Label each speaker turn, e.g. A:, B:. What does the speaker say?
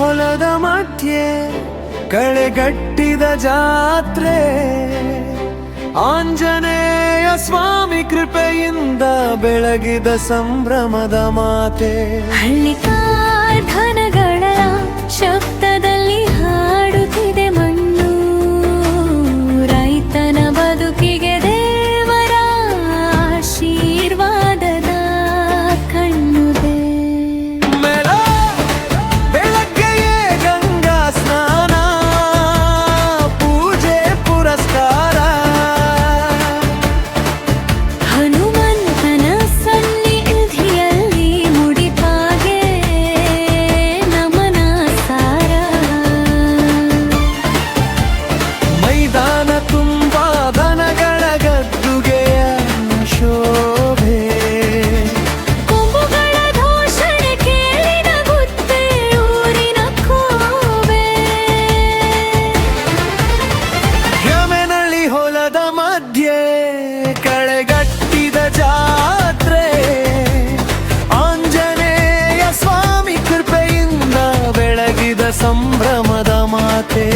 A: ಹೊಲದ ಮಧ್ಯೆ ಕಳೆಗಟ್ಟಿದ ಜಾತ್ರೆ. ಆಂಜನೇಯ ಸ್ವಾಮಿ ಕೃಪೆಯಿಂದ ಬೆಳಗಿದ ಸಂಭ್ರಮದ ಮಾತೆ. സംഭ്രമതമാത്തേ